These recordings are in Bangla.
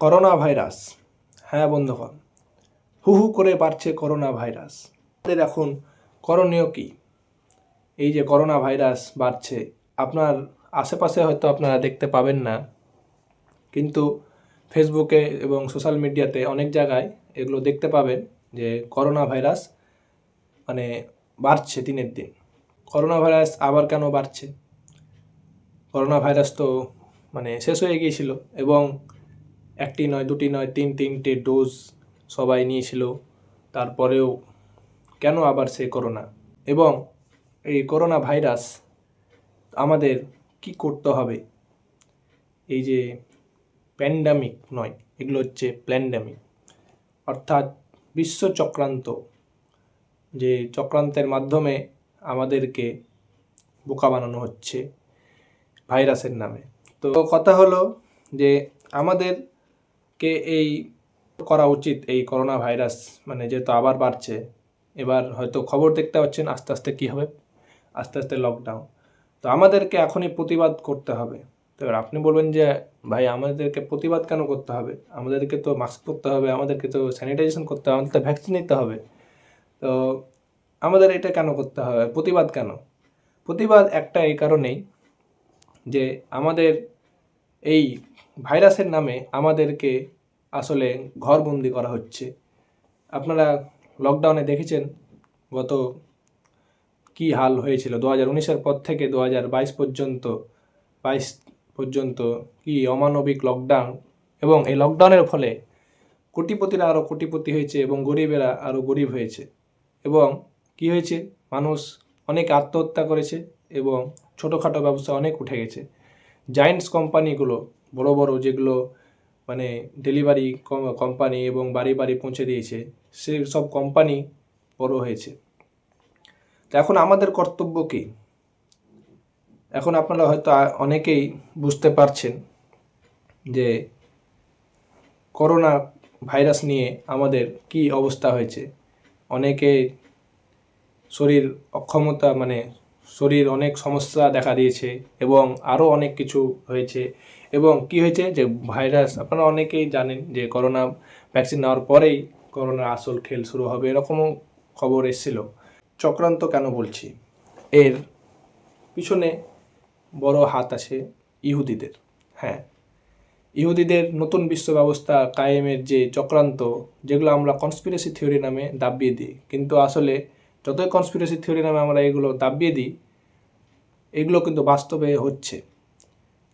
করোনা ভাইরাস হ্যাঁ বন্ধুগণ, হু হু করে বাড়ছে করোনা ভাইরাস আমাদের এখন করণীয় কি? এই যে করোনা ভাইরাস বাড়ছে, আপনার আশেপাশে হয়তো আপনারা দেখতে পাবেন না, কিন্তু ফেসবুকে এবং সোশ্যাল মিডিয়াতে অনেক জায়গায় এগুলো দেখতে পাবেন যে করোনা ভাইরাস মানে বাড়ছে দিনের দিন। করোনা ভাইরাস আবার কেন বাড়ছে? করোনা ভাইরাস তো মানে শেষ হয়ে গিয়েছিল এবং একটি নয়, দুটি নয়, তিন, তিনটে ডোজ সবাই নিয়েছিল। তারপরেও কেন আবার সে করোনা এবং এই করোনা ভাইরাস আমাদের কি করতে হবে? এই যে প্যান্ডামিক নয়, এগুলো হচ্ছে প্ল্যান্ডামিক অর্থাৎ বিশ্ব চক্রান্ত, যে চক্রান্তের মাধ্যমে আমাদেরকে বোকা বানানো হচ্ছে ভাইরাসের নামে। তো কথা হলো যে আমাদেরকে এই করা উচিত, এই করোনা ভাইরাস মানে যেহেতু আবার বাড়ছে, এবার হয়তো খবর দেখতে পাচ্ছেন আস্তে আস্তে কী হবে, আস্তে আস্তে লকডাউন তো আমাদেরকে এখনই প্রতিবাদ করতে হবে। তো এবার আপনি বলবেন যে, ভাই, আমাদেরকে প্রতিবাদ কেন করতে হবে? আমাদেরকে তো মাস্ক পরতে হবে, আমাদেরকে তো স্যানিটাইজেশন করতে হবে, আমাদের তো ভ্যাকসিন নিতে হবে। তো আমাদের এটা কেন করতে হবে? প্রতিবাদ কেন? প্রতিবাদ একটা এই কারণেই যে আমাদের এই ভাইরাসের নামে আমাদেরকে আসলে ঘরবন্দি করা হচ্ছে। আপনারা লকডাউনে দেখেছেন গত কি হাল হয়েছিল? দু হাজার উনিশের পর থেকে দু হাজার বাইশ পর্যন্ত বাইশ পর্যন্ত কি অমানবিক লকডাউন এবং এই লকডাউনের ফলে কোটিপতিরা আরও কোটিপতি হয়েছে এবং গরিবেরা আরও গরিব হয়েছে এবং কি হয়েছে? মানুষ অনেক আত্মহত্যা করেছে এবং ছোটোখাটো ব্যবসা অনেক উঠে গেছে। জায়েন্টস কোম্পানিগুলো বড় বড় যেগুলো মানে ডেলিভারি কোম্পানি এবং বাড়ি বাড়ি পৌঁছে দিয়েছে, সে সব কোম্পানি বড় হয়েছে। তো এখন আমাদের কর্তব্য কী? এখন আপনারা হয়তো অনেকেই বুঝতে পারছেন যে করোনা ভাইরাস নিয়ে আমাদের কি অবস্থা হয়েছে। অনেকে শরীর অক্ষমতা মানে শরীর অনেক সমস্যা দেখা দিয়েছে এবং আরও অনেক কিছু হয়েছে। এবং কি হয়েছে যে ভাইরাস, আপনারা অনেকেই জানেন যে করোনা ভ্যাকসিন নেওয়ার পরেই করোনার আসল খেল শুরু হবে এরকমও খবর এসেছিল। চক্রান্ত কেন বলছি? এর পিছনে বড় হাত আছে ইহুদিদের। হ্যাঁ ইহুদিদের নতুন বিশ্ব ব্যবস্থা কায়েমের যে চক্রান্ত, যেগুলো আমরা কনস্পিরেসি থিওরি নামে দাবিয়ে দিই, কিন্তু আসলে যতই কনস্পিরেসি থিওরি নামে আমরা এগুলো দাবিয়ে দিই, এগুলো কিন্তু বাস্তবে হচ্ছে।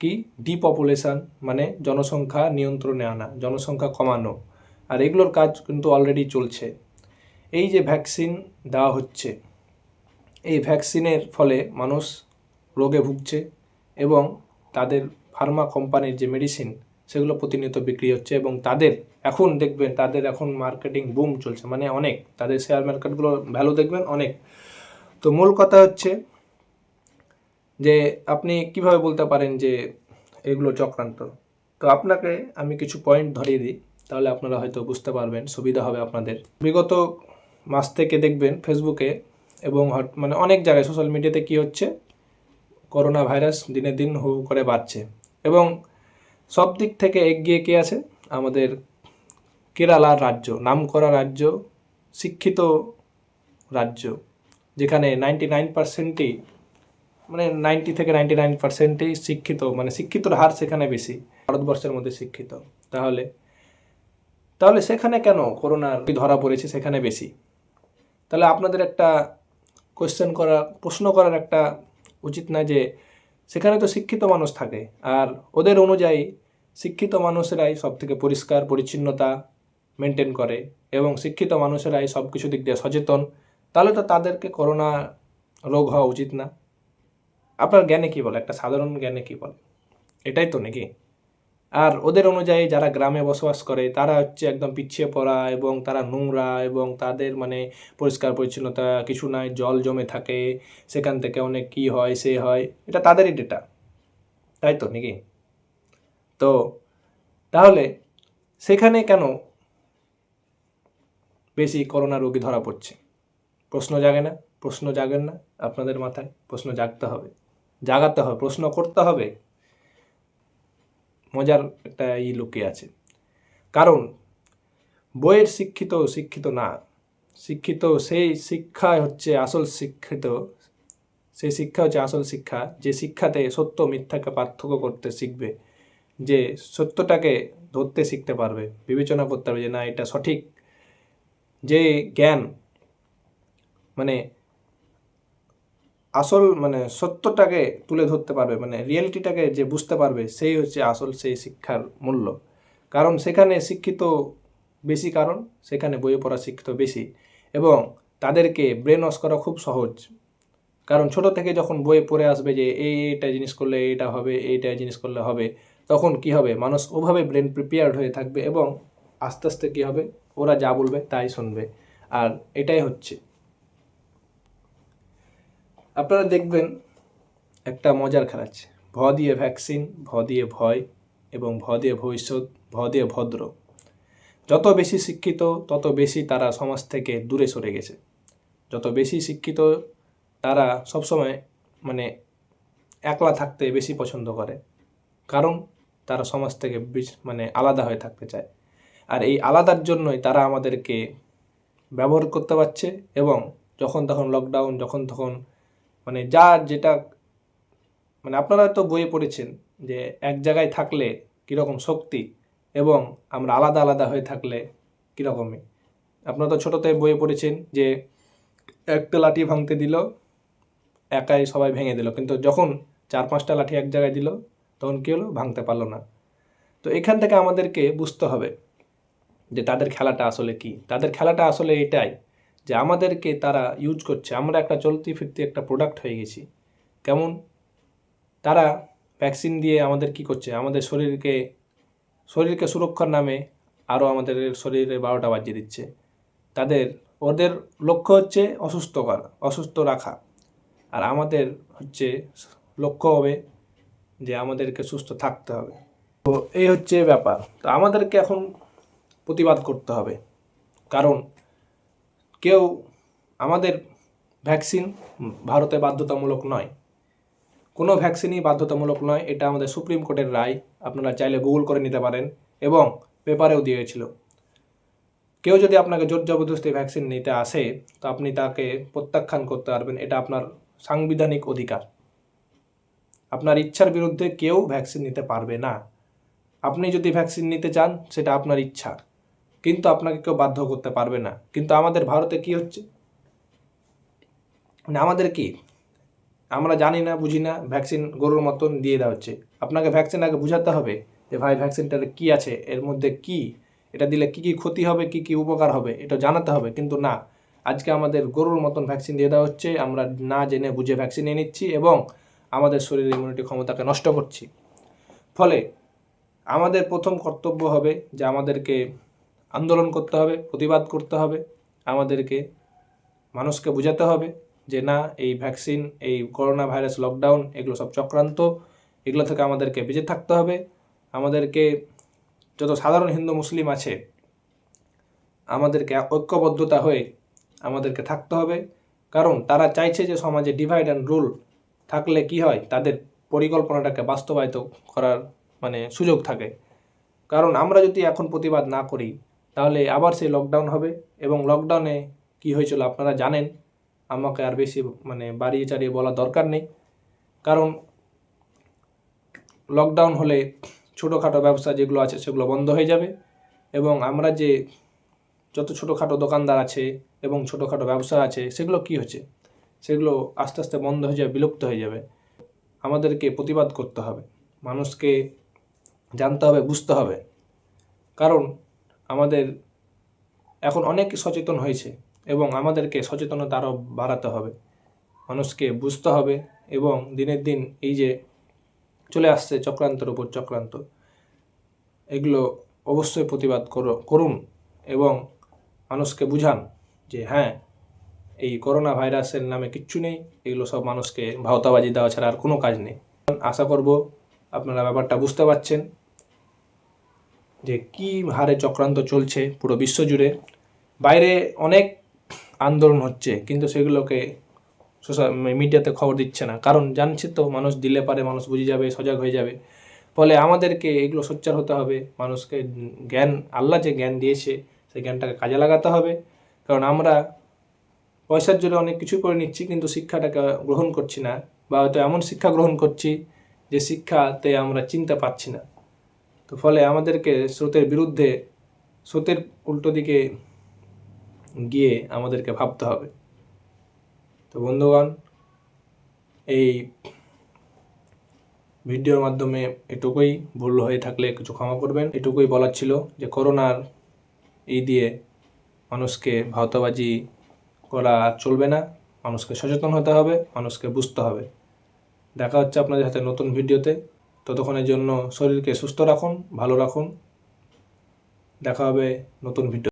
কি? ডিপপুলেশন মানে জনসংখ্যা নিয়ন্ত্রণে আনা, জনসংখ্যা কমানো। আর এগুলোর কাজ কিন্তু অলরেডি চলছে। এই যে ভ্যাকসিন দেওয়া হচ্ছে, এই ভ্যাকসিনের ফলে মানুষ রোগে ভুগছে এবং তাদের ফার্মা কোম্পানির যে মেডিসিন সেগুলো প্রতিনিয়ত বিক্রি হচ্ছে এবং তাদের এখন দেখবেন তাদের এখন মার্কেটিং বুম চলছে মানে অনেক। তাদের শেয়ার মার্কেটগুলো ভ্যালু দেখবেন অনেক। তো মূল কথা হচ্ছে যে, আপনি কীভাবে বলতে পারেন যে, এগুলো চক্রান্ত? তো আপনাকে আমি কিছু পয়েন্ট ধরিয়ে দিই, তাহলে আপনারা হয়তো বুঝতে পারবেন, সুবিধা হবে আপনাদের। বিগত মাস থেকে দেখবেন ফেসবুকে এবং হট- মানে অনেক জায়গায় সোশ্যাল মিডিয়াতে কি হচ্ছে? করোনা ভাইরাস দিনে দিন হু হু করে বাড়ছে। এবং সব দিক থেকে এগিয়ে কে আছে? আমাদের কেরালার রাজ্য, নামকরা রাজ্য, শিক্ষিত রাজ্য, যেখানে নাইনটি নাইন পার্সেন্টই মানে নাইনটি থেকে নাইনটি নাইন পার্সেন্টই শিক্ষিত মানে শিক্ষিতর হার সেখানে বেশি, ভারতবর্ষের মধ্যে শিক্ষিত। তাহলে তাহলে সেখানে কেন করোনা ধরা পড়েছে সেখানে বেশি? তাহলে আপনাদের একটা কোয়েশ্চেন করা, প্রশ্ন করার একটা উচিত না যে, সেখানে তো শিক্ষিত মানুষ থাকে, আর ওদের অনুযায়ী শিক্ষিত মানুষেরাই সব থেকে পরিষ্কার, পরিচ্ছন্নতা মেনটেন করে এবং শিক্ষিত মানুষেরাই সব কিছু দিক দিয়ে সচেতন, তাহলে তো তাদেরকে করোনা রোগ হওয়া উচিত না। আপনার জ্ঞানে কী বলে? একটা সাধারণ জ্ঞানে কী বলে? এটাই তো নাকি? আর ওদের অনুযায়ী যারা গ্রামে বসবাস করে, তারা হচ্ছে একদম পিছিয়ে পড়া এবং তারা নোংরা এবং তাদের মানে পরিষ্কার পরিচ্ছন্নতা কিছু নাই, জল জমে থাকে, সেখান থেকে অনেক কি হয়, সে হয়, এটা তাদেরই ডেটা তাই তো নাকি? তো তাহলে সেখানে কেন বেশি করোনা রোগী ধরা পড়ছে। প্রশ্ন জাগে না, প্রশ্ন জাগেন না আপনাদের মাথায়, প্রশ্ন জাগতে হবে। জাগাতে হবে, প্রশ্ন করতে হবে। মজার একটা ই লুকিয়ে আছে। কারণ, বইয়ের শিক্ষিত শিক্ষিত না, শিক্ষিত সেই শিক্ষাই হচ্ছে আসল শিক্ষিত, সেই শিক্ষা হচ্ছে আসল শিক্ষা, যে শিক্ষাতে সত্য, মিথ্যাকে পার্থক্য করতে শিখবে, যে সত্যটাকে ধরতে শিখতে পারবে, বিবেচনা করতে পারবে যে না, এটা সঠিক যে জ্ঞান মানে আসল মানে সত্যটাকে তুলে ধরতে পারবে মানে রিয়েলিটিটাকে যে বুঝতে পারবে, সেই হচ্ছে আসল, সেই শিক্ষার মূল্য। কারণ সেখানে শিক্ষিত বেশি কারণ, সেখানে বইয়ে পড়া শিক্ষিত বেশি। এবং তাদেরকে ব্রেন ওয়াশ করা খুব সহজ। কারণ ছোট থেকে যখন বইয়ে পড়ে আসবে যে, এই, এইটা জিনিস করলে এইটা হবে, এইটা জিনিস করলে হবে, তখন কি হবে? মানুষ ওভাবে ব্রেন প্রিপেয়ার্ড হয়ে থাকবে এবং আস্তে আস্তে কী হবে? ওরা যা বলবে তাই শুনবে। আর এটাই হচ্ছে। আপনারা দেখবেন একটা মজার খেলা আছে। ভ দিয়ে ভ্যাকসিন ভ দিয়ে ভয় এবং ভ দিয়ে ভবিষ্যৎ, ভ দিয়ে ভদ্র। যত বেশি শিক্ষিত, তত বেশি তারা সমাজ থেকে দূরে সরে গেছে। যত বেশি শিক্ষিত, তারা সবসময় মানে একলা থাকতে বেশি পছন্দ করে। কারণ তারা সমাজ থেকে মানে আলাদা হয়ে থাকতে চায়। আর এই আলাদার জন্যই তারা আমাদেরকে ব্যবহার করতে পারছে এবং যখন তখন লকডাউন যখন তখন মানে যা যেটা মানে আপনারা তো বইয়ে পড়েছেন যে এক জায়গায় থাকলে কীরকম শক্তি এবং আমরা আলাদা আলাদা হয়ে থাকলে কীরকমই। আপনারা তো ছোটোতে বইয়ে পড়েছেন যে একটা লাঠি ভাঙতে দিল, একাই সবাই ভেঙে দিল। কিন্তু যখন চার পাঁচটা লাঠি এক জায়গায় দিল, তখন কী হলো? ভাঙতে পারল না। তো এখান থেকে আমাদেরকে বুঝতে হবে যে তাদের খেলাটা আসলে কি? তাদের খেলাটা আসলে এটাই যে আমাদেরকে তারা ইউজ করছে। আমরা একটা চলতি ফিরতি একটা প্রোডাক্ট হয়ে গেছি। কেমন? তারা ভ্যাকসিন দিয়ে আমাদের কি করছে? আমাদের শরীরকে শরীরকে সুরক্ষার নামে আরও আমাদের শরীরে বারোটা বাজিয়ে দিচ্ছে। তাদের, ওদের লক্ষ্য হচ্ছে অসুস্থ করা, অসুস্থ রাখা। আর আমাদের হচ্ছে লক্ষ্য হবে যে আমাদেরকে সুস্থ থাকতে হবে। তো এই হচ্ছে ব্যাপার। তো আমাদেরকে এখন প্রতিবাদ করতে হবে। কারণ কেউ আমাদের ভ্যাকসিন ভারতে বাধ্যতামূলক নয়। কোনো ভ্যাকসিনই বাধ্যতামূলক নয়, এটা আমাদের সুপ্রিম কোর্টের রায়, আপনারা চাইলে গুগল করে নিতে পারেন এবং পেপারেও দিয়েছিল। কেউ যদি আপনাকে জোর জবরদস্তি ভ্যাকসিন নিতে আসে, তো আপনি তাকে প্রত্যাখ্যান করতে পারবেন, এটা আপনার সাংবিধানিক অধিকার। আপনার ইচ্ছার বিরুদ্ধে কেউ ভ্যাকসিন নিতে পারবে না। আপনি যদি ভ্যাকসিন নিতে চান, সেটা আপনার ইচ্ছা। কিন্তু আপনাকে কেউ বাধ্য করতে পারবে না। কিন্তু আমাদের ভারতে কি হচ্ছে? মানে আমাদের কি? আমরা জানি না, বুঝি না, ভ্যাকসিন গরুর মতন দিয়ে দেওয়া হচ্ছে। আপনাকে ভ্যাকসিন আগে বুঝাতে হবে যে ভাই, ভ্যাকসিনটাতে কি আছে, এর মধ্যে কি? এটা দিলে কি কি ক্ষতি হবে, কি কি উপকার হবে, এটা জানাতে হবে, কিন্তু না। আজকে আমাদের গরুর মতন ভ্যাকসিন দিয়ে দেওয়া হচ্ছে, আমরা না জেনে বুঝে ভ্যাকসিন নিয়ে নিচ্ছি এবং আমাদের শরীরের ইমিউনিটি ক্ষমতাকে নষ্ট করছি। ফলে আমাদের প্রথম কর্তব্য হবে যে আমাদেরকে আন্দোলন করতে হবে, প্রতিবাদ করতে হবে। আমাদেরকে, মানুষকে বোঝাতে হবে যে না, এই ভ্যাকসিন এই করোনা ভাইরাস লকডাউন এগুলো সব চক্রান্ত। এগুলো থেকে আমাদেরকে বেঁচে থাকতে হবে। আমাদেরকে, যত সাধারণ হিন্দু মুসলিম আছে, আমাদেরকে ঐক্যবদ্ধতা হয়ে আমাদেরকে থাকতে হবে। কারণ তারা চাইছে যে সমাজে ডিভাইড অ্যান্ড রুল থাকলে কি হয়, তাদের পরিকল্পনাটাকে বাস্তবায়িত করার মানে সুযোগ থাকে। কারণ আমরা যদি এখন প্রতিবাদ না করি তাহলে আবার সেই লকডাউন হবে এবং লকডাউনে কি হয়েছিল আপনারা জানেন? আমাকে আর বেশি মানে বাড়িয়ে চাড়িয়ে বলা দরকার নেই। কারণ লকডাউন হলে ছোটোখাটো ব্যবসা যেগুলো আছে সেগুলো বন্ধ হয়ে যাবে এবং আমরা যে যত ছোটোখাটো দোকানদার আছে এবং ছোটোখাটো ব্যবসা আছে সেগুলো কি হচ্ছে? সেগুলো আস্তে আস্তে বন্ধ হয়ে যাবে, বিলুপ্ত হয়ে যাবে। আমাদেরকে প্রতিবাদ করতে হবে। মানুষকে জানতে হবে, বুঝতে হবে। কারণ আমাদের এখন অনেক সচেতন হয়েছে এবং আমাদেরকে সচেতনতা আরও বাড়াতে হবে। মানুষকে বুঝতে হবে এবং দিনের দিন এই যে চলে আসছে চক্রান্তের উপর চক্রান্ত, এগুলো অবশ্যই প্রতিবাদ করো, করুন এবং মানুষকে বুঝান যে হ্যাঁ এই করোনা ভাইরাসের নামে কিচ্ছু নেই, এগুলো সব মানুষকে ভাওতাবাজি দেওয়া ছাড়া আর কোনো কাজ নেই। আশা করব আপনারা ব্যাপারটা বুঝতে পারছেন। যে কী হারে চক্রান্ত চলছে পুরো বিশ্ব জুড়ে বাইরে অনেক আন্দোলন হচ্ছে, কিন্তু সেগুলোকে সোশ্যাল মিডিয়াতে খবর দিচ্ছে না। কারণ জানছে তো, মানুষ দিলে পারে, মানুষ বুঝে যাবে, সজাগ হয়ে যাবে। ফলে আমাদেরকে এগুলো সোচ্চার হতে হবে, মানুষকে জ্ঞান, আল্লাহ যে জ্ঞান দিয়েছে, সেই জ্ঞানটাকে কাজে লাগাতে হবে। কারণ আমরা পয়সার জন্য অনেক কিছু করে নিচ্ছি, কিন্তু শিক্ষাটাকে গ্রহণ করছি না, বা হয়তো এমন শিক্ষা গ্রহণ করছি যে শিক্ষাতে আমরা চিনতে পারছি না। তো ফলে আমাদেরকে স্রোতের বিরুদ্ধে, স্রোতের উল্টো দিকে গিয়ে আমাদেরকে ভাবতে হবে। তো বন্ধুগণ, এই ভিডিওর মাধ্যমে এটুকুই। ভুল হয়ে থাকলে কিছু ক্ষমা করবেন। এটুকুই বলার ছিল যে, করোনার এই দিয়ে মানুষকে ভাওতাবাজি করা চলবে না। মানুষকে সচেতন হতে হবে, মানুষকে বুঝতে হবে। দেখা হচ্ছে আপনাদের সাথে নতুন ভিডিওতে। ততক্ষণের জন্য শরীরকে সুস্থ রাখুন ভালো রাখুন। দেখা হবে নতুন ভিডিও